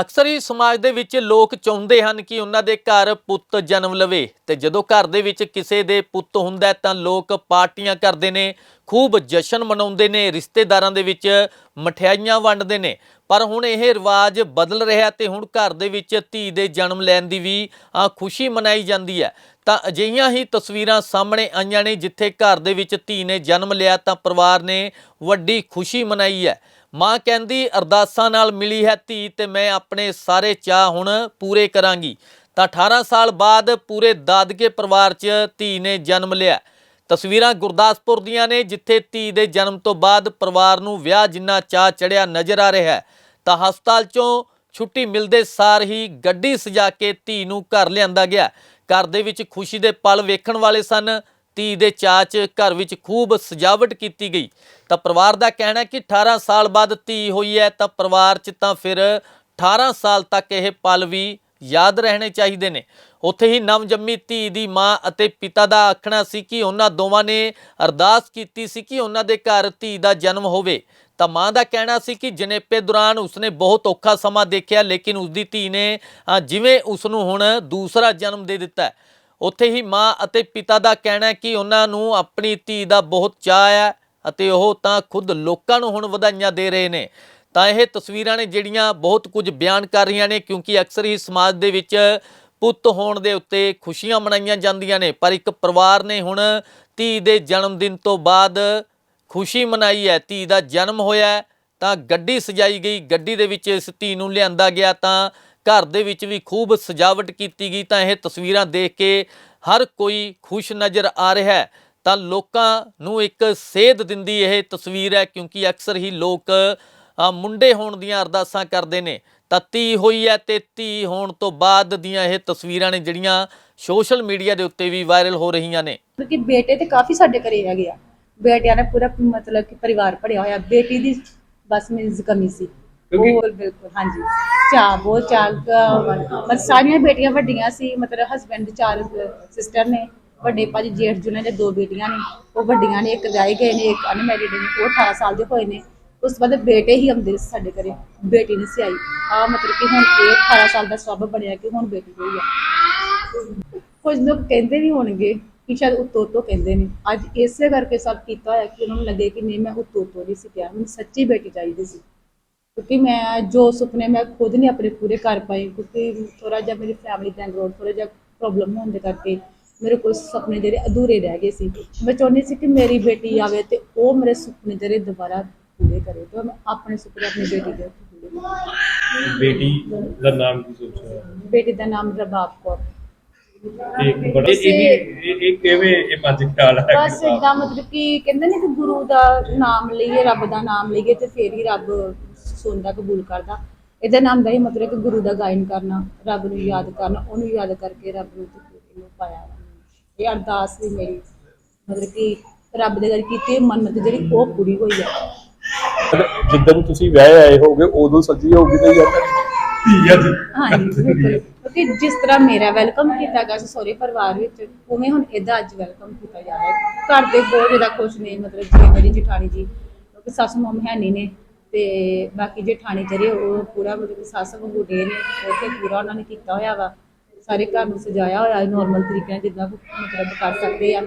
ਅਕਸਰ ਹੀ ਸਮਾਜ ਦੇ ਵਿੱਚ ਲੋਕ ਚਾਹੁੰਦੇ ਹਨ ਕਿ ਉਹਨਾਂ ਦੇ ਘਰ ਪੁੱਤ ਜਨਮ ਲਵੇ ਤੇ ਜਦੋਂ ਘਰ ਦੇ ਵਿੱਚ ਕਿਸੇ ਦੇ ਪੁੱਤ ਹੁੰਦਾ ਤਾਂ ਲੋਕ ਪਾਰਟੀਆਂ ਕਰਦੇ ਨੇ, ਖੂਬ ਜਸ਼ਨ ਮਨਾਉਂਦੇ ਨੇ, ਰਿਸ਼ਤੇਦਾਰਾਂ ਦੇ ਵਿੱਚ ਮਠਿਆਈਆਂ ਵੰਡਦੇ ਨੇ। ਪਰ ਹੁਣ ਇਹ ਰਿਵਾਜ ਬਦਲ ਰਿਹਾ ਤੇ ਹੁਣ ਘਰ ਦੇ ਵਿੱਚ ਧੀ ਦੇ ਜਨਮ ਲੈਣ ਦੀ ਵੀ ਖੁਸ਼ੀ ਮਨਾਈ ਜਾਂਦੀ ਹੈ। ਤਾਂ ਅਜਿਹੀਆਂ ਹੀ ਤਸਵੀਰਾਂ ਸਾਹਮਣੇ ਆਈਆਂ ਨੇ ਜਿੱਥੇ ਘਰ ਦੇ ਵਿੱਚ ਧੀ ਨੇ ਜਨਮ ਲਿਆ ਤਾਂ ਪਰਿਵਾਰ ਨੇ ਵੱਡੀ ਖੁਸ਼ੀ ਮਨਾਈ ਹੈ। ਮਾਂ ਕਹਿੰਦੀ, ਅਰਦਾਸਾਂ ਨਾਲ ਮਿਲੀ ਹੈ ਧੀ ਤੇ ਮੈਂ ਆਪਣੇ ਸਾਰੇ ਚਾਹ ਹੁਣ ਪੂਰੇ ਕਰਾਂਗੀ। ਤਾਂ 18 ਸਾਲ ਬਾਅਦ ਪੂਰੇ ਦਾਦਕੇ ਪਰਿਵਾਰ 'ਚ ਧੀ ਨੇ ਜਨਮ ਲਿਆ। ਤਸਵੀਰਾਂ ਗੁਰਦਾਸਪੁਰ ਦੀਆਂ ਨੇ, ਜਿੱਥੇ ਧੀ ਦੇ ਜਨਮ ਤੋਂ ਬਾਅਦ ਪਰਿਵਾਰ ਨੂੰ ਵਿਆਹ ਜਿੰਨਾ ਚਾਹ ਚੜਿਆ ਨਜ਼ਰ ਆ ਰਿਹਾ ਹੈ। ਤਾਂ ਹਸਪਤਾਲ 'ਚੋਂ ਛੁੱਟੀ ਮਿਲਦੇ ਸਾਰ ਹੀ ਗੱਡੀ ਸਜਾ ਕੇ ਧੀ ਨੂੰ ਘਰ ਲਿਆਂਦਾ ਗਿਆ। ਘਰ ਦੇ ਵਿੱਚ ਖੁਸ਼ੀ ਦੇ ਪਲ ਵੇਖਣ ਵਾਲੇ ਸਨ। ਧੀ ਦੇ ਚਾਅ 'ਚ ਘਰ ਵਿੱਚ ਖੂਬ ਸਜਾਵਟ ਕੀਤੀ ਗਈ। ਤਾਂ ਪਰਿਵਾਰ ਦਾ ਕਹਿਣਾ ਹੈ ਕਿ 18 ਸਾਲ ਬਾਅਦ ਧੀ ਹੋਈ ਹੈ, ਤਾਂ ਪਰਿਵਾਰ 'ਚ ਤਾਂ ਫਿਰ 18 ਸਾਲ ਤੱਕ ਇਹ ਪਲ ਵੀ ਯਾਦ ਰਹਿਣੇ ਚਾਹੀਦੇ ਨੇ। ਉੱਥੇ ਹੀ ਨਵਜੰਮੀ ਧੀ ਦੀ ਮਾਂ ਅਤੇ ਪਿਤਾ ਦਾ ਆਖਣਾ ਸੀ ਕਿ ਉਹਨਾਂ ਦੋਵਾਂ ਨੇ ਅਰਦਾਸ ਕੀਤੀ ਸੀ ਕਿ ਉਹਨਾਂ ਦੇ ਘਰ ਧੀ ਦਾ ਜਨਮ ਹੋਵੇ। ਤਾਂ ਮਾਂ ਦਾ ਕਹਿਣਾ ਸੀ ਕਿ ਜਨੇਪੇ ਦੌਰਾਨ ਉਸਨੇ ਬਹੁਤ ਔਖਾ ਸਮਾਂ ਦੇਖਿਆ, ਲੇਕਿਨ ਉਸਦੀ ਧੀ ਨੇ ਜਿਵੇਂ ਉਸ ਨੂੰ ਹੁਣ ਦੂਸਰਾ ਜਨਮ ਦੇ ਦਿੱਤਾ ਉੱਥੇ ਹੀ ਮਾਂ ਅਤੇ ਪਿਤਾ ਦਾ ਕਹਿਣਾ ਕਿ ਉਹਨਾਂ ਨੂੰ ਆਪਣੀ ਧੀ ਦਾ ਬਹੁਤ ਚਾਅ ਹੈ ਅਤੇ ਉਹ ਤਾਂ ਖੁਦ ਲੋਕਾਂ ਨੂੰ ਹੁਣ ਵਧਾਈਆਂ ਦੇ ਰਹੇ ਨੇ। ਤਾਂ ਇਹ ਤਸਵੀਰਾਂ ਨੇ ਜਿਹੜੀਆਂ ਬਹੁਤ ਕੁਝ ਬਿਆਨ ਕਰ ਰਹੀਆਂ ਨੇ, ਕਿਉਂਕਿ ਅਕਸਰ ਹੀ ਸਮਾਜ ਦੇ ਵਿੱਚ ਪੁੱਤ ਹੋਣ ਦੇ ਉੱਤੇ ਖੁਸ਼ੀਆਂ ਮਨਾਈਆਂ ਜਾਂਦੀਆਂ ਨੇ। ਪਰ ਇੱਕ ਪਰਿਵਾਰ ਨੇ ਹੁਣ ਧੀ ਦੇ ਜਨਮ ਦਿਨ ਤੋਂ ਬਾਅਦ ਖੁਸ਼ੀ ਮਨਾਈ ਹੈ। ਧੀ ਦਾ ਜਨਮ ਹੋਇਆ ਤਾਂ ਗੱਡੀ ਸਜਾਈ ਗਈ। ਗੱਡੀ ਦੇ ਵਿੱਚ ਇਸ ਧੀ ਨੂੰ ਲਿਆਂਦਾ ਗਿਆ ਤਾਂ ਘਰ ਦੇ ਵਿੱਚ ਵੀ ਖੂਬ ਸਜਾਵਟ ਕੀਤੀ ਗਈ। ਤਾਂ ਇਹ ਤਸਵੀਰਾਂ ਦੇਖ ਕੇ ਹਰ ਕੋਈ ਖੁਸ਼ ਨਜ਼ਰ ਆ ਰਿਹਾ ਹੈ। ਤਾਂ ਲੋਕਾਂ ਨੂੰ ਇੱਕ ਸੇਧ ਦਿੰਦੀ ਇਹ ਤਸਵੀਰ ਹੈ, ਕਿਉਂਕਿ ਅਕਸਰ ਹੀ ਲੋਕ ਮੁੰਡੇ ਹੋਣ ਦੀਆਂ ਅਰਦਾਸਾਂ ਕਰਦੇ ਨੇ। ਤਾਂ ਧੀ ਹੋਈ ਹੈ ਤੇ ਧੀ ਹੋਣ ਤੋਂ ਬਾਅਦ ਦੀਆਂ ਇਹ ਤਸਵੀਰਾਂ ਨੇ ਜਿਹੜੀਆਂ ਸੋਸ਼ਲ ਮੀਡੀਆ ਦੇ ਉੱਤੇ ਵੀ ਵਾਇਰਲ ਹੋ ਰਹੀਆਂ ਨੇ। ਕਿਉਂਕਿ ਬੇਟੇ ਤੇ ਕਾਫੀ ਸਾਡੇ ਘਰੇ ਹੈਗੇ ਆ ਬੇਟਿਆਂ ਨੇ ਪੂਰਾ ਮਤਲਬ ਕਿ ਪਰਿਵਾਰ ਭਰਿਆ ਹੋਇਆ। ਬੇਟੀ ਦੀ ਬਸ ਮੀਨਸ ਕਮੀ ਸੀ। ਹੋਰ ਬਿਲਕੁਲ ਹਾਂਜੀ। ਚਾਹ ਬਹੁਤ ਚਾਹ ਮਤਲਬ ਸਾਰੀਆਂ ਬੇਟੀਆਂ ਵੱਡੀਆਂ ਸੀ। ਮਤਲਬ ਹਸਬੰਡ ਚਾਰ ਸਿਸਟਰ ਨੇ। ਵੱਡੇ ਭਾਜੀ ਜੇਠ ਜੁਨੇ ਦੇ ਦੋ ਬੇਟੀਆਂ ਨੇ। ਉਹ ਵੱਡੀਆਂ ਨੇ ਇੱਕ ਵਿਆਹੇ ਗਏ ਨੇ ਇੱਕ ਅਨਮੈਰਿਡ ਨੇ। ਉਹ 18 ਸਾਲ ਦੇ ਹੋਏ ਨੇ। ਉਸ ਤੋਂ ਬਾਅਦ ਬੇਟੇ ਹੀ ਆਉਂਦੇ ਸੀ ਸਾਡੇ ਘਰੇ। ਬੇਟੀ ਨਹੀਂ ਸੀ ਆਈ। ਆ ਮਤਲਬ ਕਿ ਹੁਣ ਇਹ 18 ਸਾਲ ਦਾ ਸਬਬ ਬਣਿਆ ਕਿ ਹੁਣ ਬੇਟੀ ਹੋਈ ਆ। ਕੁਝ ਲੋਕ ਕਹਿੰਦੇ ਵੀ ਹੋਣਗੇ ਕਿ ਸ਼ਾਇਦ ਉੱਤੋਂ ਉੱਤੋਂ ਕਹਿੰਦੇ ਨੇ। ਅੱਜ ਇਸੇ ਕਰਕੇ ਸਭ ਕੀਤਾ ਹੋਇਆ ਕਿ ਉਹਨਾਂ ਨੂੰ ਲੱਗੇ ਕਿ ਨਹੀਂ, ਮੈਂ ਉੱਤੋਂ ਉੱਤੋਂ ਨਹੀਂ ਸੀ ਕਿਹਾ। ਮੈਨੂੰ ਸੱਚੀ ਬੇਟੀ ਚਾਹੀਦੀ ਸੀ। ਕਿਉਂਕਿ ਮੈਂ ਜੋ ਸੁਪਨੇ ਮੈਂ ਖੁਦ ਨਹੀਂ ਆਪਣੇ ਪੂਰੇ ਕਰ ਪਾਈ। ਕਿਉਂਕਿ ਥੋੜਾ ਜਿਹਾ ਮੇਰੀ ਫੈਮਿਲੀ ਬੈਕਗ੍ਰਾਉਂਡ ਥੋੜਾ ਜਿਹਾ ਪ੍ਰੋਬਲਮ ਹੋਣ ਦੇ ਕਰਕੇ ਮੇਰੇ ਕੋਲ ਸੁਪਨੇ ਜਿਹੜੇ ਅਧੂਰੇ ਰਹਿ ਗਏ ਸੀ। ਮੈਂ ਚਾਹੁੰਦੀ ਸੀ ਕਿ ਮੇਰੀ ਬੇਟੀ ਆਵੇ ਤੇ ਉਹ ਮੇਰੇ ਸੁਪਨੇ ਜਿਹੜੇ ਦੁਬਾਰਾ ਪੂਰੇ ਕਰੇ ਤੇ ਮੈਂ ਆਪਣੇ ਸੁਪਨੇ ਆਪਣੀ ਬੇਟੀ ਦੇ ਉੱਤੇ ਪੂਰੇ ਕਰਾਂ। ਬੇਟੀ ਦਾ ਨਾਮ ਕੀ ਸੋਚਿਆ? ਬੇਟੀ ਦਾ ਨਾਮ ਰਬਾਬ ਕੌਰ। ਇਹ ਬੜਾ ਇਹ ਇਹ- ਇਹ ਇਹ ਕਿਵੇਂ ਇਹ ਮਨ ਚ ਖਿਆਲ ਹੈ? ਬਸ ਇਦਾਂ ਮਤਲਬ ਕਿ ਕਹਿੰਦੇ ਨੇ ਕਿ ਗੁਰੂ ਦਾ ਨਾਮ ਲਈਏ ਰੱਬ ਦਾ ਨਾਮ ਲਈਏ ਤੇ ਫੇਰ ਹੀ ਰੱਬ ਸੁਣਦਾ ਕਬੂਲ ਕਰਦਾ। ਇਹਦਾ ਨਾਮ ਦਾ ਹੀ ਮਤਲਬ ਕਿ ਗੁਰੂ ਦਾ ਗਾਇਨ ਕਰਨਾ ਰੱਬ ਨੂੰ ਯਾਦ ਕਰਨਾ ਉਹਨੂੰ ਯਾਦ ਕਰਕੇ ਰੱਬ ਨੂੰ ਤੇ ਇਹਨੂੰ ਪਾਇਆ ਵਾ। ਇਹ ਅਰਦਾਸ ਵੀ ਮੇਰੀ ਮਤਲਬ ਕਿ ਰੱਬ ਦੇ ਗੱਲ ਕੀਤੀ ਮੰਨਤ ਜਿਹੜੀ ਉਹ ਪੂਰੀ ਹੋਈ ਹੈ ਮਤਲਬ ਤੁਸੀਂ ਵਿਆਹ ਆਏ ਹੋਗੇ ਉਦੋਂ ਸੱਜੀ ਹੋਗੀ ਤੇ ਯਾਰ ਧੀਆ ਜੀ। ਹਾਂਜੀ, ਬਿਲਕੁਲ। ਕਿਉਂਕਿ ਜਿਸ ਤਰ੍ਹਾਂ ਮੇਰਾ ਵੈਲਕਮ ਕੀਤਾ ਗਿਆ ਸੀ ਸਹੁਰੇ ਪਰਿਵਾਰ ਵਿੱਚ, ਉਵੇਂ ਹੁਣ ਇਹਦਾ ਅੱਜ ਵੈਲਕਮ ਕੀਤਾ ਜਾ ਰਿਹਾ ਹੈ। ਘਰ ਦੇ ਬਹੁਤ ਜ਼ਿਆਦਾ ਖੁਸ਼ ਨੇ, ਮਤਲਬ ਜਿਵੇਂ ਮੇਰੀ ਜਠਾਣੀ ਜੀ, ਕਿਉਂਕਿ ਸੱਸ ਮਮ ਹੈ ਨਹੀਂ ਨੇ, ਤੇ ਬਾਕੀ ਜਠਾਣੀ ਜਿਹੜੇ ਉਹ ਪੂਰਾ ਮਤਲਬ ਕਿ ਸੱਸ ਵਾਂਗੂ ਡੇ ਨੇ, ਉਹ ਤੇ ਪੂਰਾ ਉਹਨਾਂ ਨੇ ਕੀਤਾ ਹੋਇਆ ਵਾ। ਸਾਰੇ ਘਰ ਨੂੰ ਸਜਾਇਆ ਹੋਇਆ ਹੈ ਨਾਰਮਲ ਤਰੀਕੇ ਨਾਲ ਜਿੱਦਾਂ ਮਤਲਬ ਕਰ ਸਕਦੇ ਆ।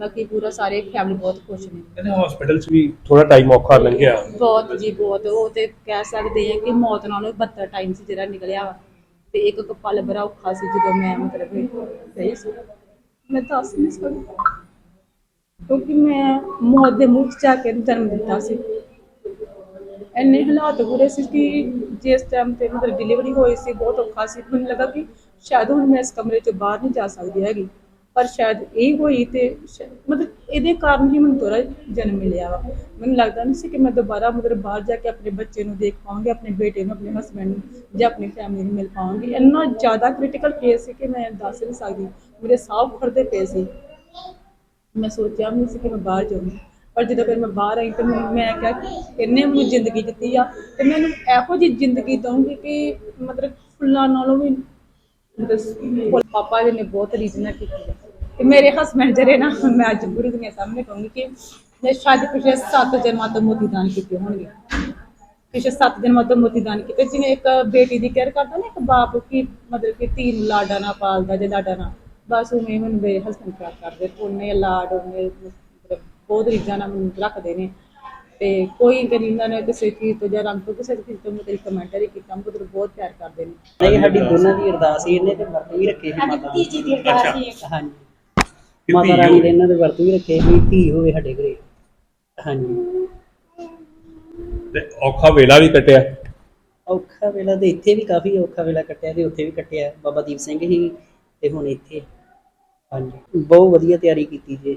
ਬਾਕੀ ਪੂਰਾ ਸਾਰੇ ਫੈਮਿਲੀ ਬਹੁਤ ਖੁਸ਼ ਨੇ। ਕਹਿੰਦੇ ਹਸਪੀਟਲ ਚ ਵੀ ਥੋੜਾ ਟਾਈਮ ਔਖਾ ਲੰਘਿਆ। ਬਹੁਤ ਜੀ ਬਹੁਤ। ਉਹ ਤੇ ਕਹਿ ਸਕਦੇ ਆ ਕਿ ਮੌਤ ਨਾਲੋਂ 72 ਟਾਈਮ ਸੀ ਜਿਹੜਾ ਨਿਕਲਿਆ ਵਾ। ਤੇ ਇੱਕ ਇੱਕ ਪਲ ਬੜਾ ਔਖਾ ਸੀ ਜਦੋਂ ਮੈਂ ਮਤਲਬ ਗਈ ਸੀ। ਮੈਂ ਦੱਸ ਨਹੀਂ ਸਕਦੀ। ਕਿਉਂਕਿ ਮੈਂ ਮੌਤ ਦੇ ਮੂੰਹ 'ਚ ਜਾ ਕੇ ਜਨਮ ਦਿੱਤਾ ਸੀ। ਇੰਨੇ ਹਾਲਾਤ ਬੁਰੇ ਸੀ ਕਿ ਜਿਸ ਟਾਈਮ ਤੇ ਮਤਲਬ ਡਿਲੀਵਰੀ ਹੋਈ ਸੀ ਬਹੁਤ ਔਖਾ ਸੀ। ਮੈਨੂੰ ਲੱਗਾ ਕਿ ਸ਼ਾਇਦ ਹੁਣ ਮੈਂ ਇਸ ਕਮਰੇ 'ਚੋਂ ਬਾਹਰ ਨਹੀਂ ਜਾ ਸਕਦੀ ਹੈਗੀ। ਪਰ ਸ਼ਾਇਦ ਇਹ ਹੋਈ ਤੇ ਮਤਲਬ ਇਹਦੇ ਕਾਰਨ ਹੀ ਮੈਨੂੰ ਦੁਬਾਰਾ ਜਨਮ ਮਿਲਿਆ ਵਾ। ਮੈਨੂੰ ਲੱਗਦਾ ਨਹੀਂ ਸੀ ਕਿ ਮੈਂ ਦੁਬਾਰਾ ਮਤਲਬ ਬਾਹਰ ਜਾ ਕੇ ਆਪਣੇ ਬੱਚੇ ਨੂੰ ਦੇਖ ਪਾਵਾਂਗੀ, ਆਪਣੇ ਬੇਟੇ ਨੂੰ, ਆਪਣੇ ਹਸਬੰਡ ਨੂੰ ਜਾਂ ਆਪਣੀ ਫੈਮਿਲੀ ਨੂੰ ਮਿਲ ਪਾਵਾਂਗੀ। ਇੰਨਾ ਜ਼ਿਆਦਾ ਕ੍ਰਿਟੀਕਲ ਕੇਸ ਸੀ ਕਿ ਮੈਂ ਦੱਸ ਨਹੀਂ ਸਕਦੀ। ਮੇਰੇ ਸਾਹ ਖੜਦੇ ਪਏ ਸੀ। ਮੈਂ ਸੋਚਿਆ ਵੀ ਨਹੀਂ ਸੀ ਕਿ ਮੈਂ ਬਾਹਰ ਜਾਊਂਗੀ। ਪਰ ਜਦੋਂ ਫਿਰ ਮੈਂ ਬਾਹਰ ਆਈ ਤਾਂ ਮੈਨੂੰ- ਮੈਂ ਕਿਹਾ ਇਹਨੇ ਮੈਨੂੰ ਜ਼ਿੰਦਗੀ ਦਿੱਤੀ ਆ ਤੇ ਮੈਨੂੰ ਇਹੋ ਜਿਹੀ ਜ਼ਿੰਦਗੀ ਦਊਂਗੀ ਕਿ ਮਤਲਬ ਫੁੱਲਾਂ ਨਾਲੋਂ ਵੀ ਮਤਲਬ ਫੁੱਲ ਪਾਪਾ ਜੀ ਨੇ ਬਹੁਤ ਰੀਝ ਕੀਤੀ ਹੈ। ਤੇ ਮੇਰੇ ਹਸਬੰਡ ਜਿਹੜੇ ਨਾ, ਮੈਂ ਅੱਜ ਪੂਰੀ ਦੁਨੀਆ ਸਾਹਮਣੇ ਕਹੂੰਗੀ ਕਿ ਮੈਂ ਸ਼ਾਇਦ ਪਿਛਲੇ 7 ਜਨਮਾਂ ਤੋਂ ਮੋਤੀ ਦਾਨ ਕੀਤੇ ਹੋਣਗੇ। ਪਿਛੇ 7 ਦਿਨ ਮਤਲਬ ਮੋਤੀ ਕੀਤੇ। ਜਿਵੇਂ ਇੱਕ ਬੇਟੀ ਦੀ ਕੇਅਰ ਕਰਦਾ ਨਾ ਇੱਕ ਬਾਪ ਕੀ ਮਤਲਬ ਕਿ ਧੀ ਲਾਡਾ ਨਾ ਪਾਲਦਾ ਜੇ ਲਾਡਾ ਨਾ। ਬਸ ਉਵੇਂ ਮੈਨੂੰ ਮੇਰੇ ਹਸਬੰਦ ਪਿਆਰ ਕਰਦੇ ਉਹਨੇ ਲਾਡ, ਉਹਨੇ ਮਤਲਬ ਬਹੁਤ ਰੀਜਾਂ ਨਾਲ ਮੈਨੂੰ ਰੱਖਦੇ ਨੇ। ਤੇ ਕੋਈ ਕਰੀ ਇਹਨਾਂ ਨੇ ਕਿਸੇ ਚੀਜ਼ ਤੋਂ ਜਾਂ ਰੰਗ ਤੋਂ ਕਿਸੇ ਚੀਜ਼ ਤੋਂ ਮਤਲਬ ਕਮੈਂਟਰੀ ਕੀਤਾ ਮਤਲਬ ਬਹੁਤ ਪਿਆਰ ਕਰਦੇ ਨੇ। ਨਹੀਂ ਸਾਡੀ ਦੋਨਾਂ ਦੀ ਅਰਦਾਸ ਸੀ ਇਹਨੇ ਤੇ ਵਰਤ ਵੀ ਰੱਖੇ ਸੀ ਮਾਤਾ ਤੀਜੀ ਦੀ ਅਰਦਾਸ ਸੀ ਇੱਕ। ਹਾਂਜੀ। ਮਾਤਾ ਰਾਣੀ। ਦੇ ਇਹਨਾਂ ਦੇ ਵਰਤ ਵੀ ਰੱਖੇ ਵੀ ਧੀ ਹੋਵੇ ਸਾਡੇ ਘਰੇ। ਹਾਂਜੀ। ਤੇ ਔਖਾ ਵੇਲਾ ਵੀ ਕੱਟਿਆ। ਔਖਾ ਵੇਲਾ ਤੇ ਇੱਥੇ ਵੀ ਕਾਫੀ ਔਖਾ ਵੇਲਾ ਕੱਟਿਆ ਤੇ ਉੱਥੇ ਵੀ ਕੱਟਿਆ। ਬਾਬਾ ਦੀਪ ਸਿੰਘ ਹੀ ਤੇ ਹੁਣ ਇੱਥੇ। ਹਾਂਜੀ। ਬਹੁਤ ਵਧੀਆ ਤਿਆਰੀ ਕੀਤੀ ਜੀ।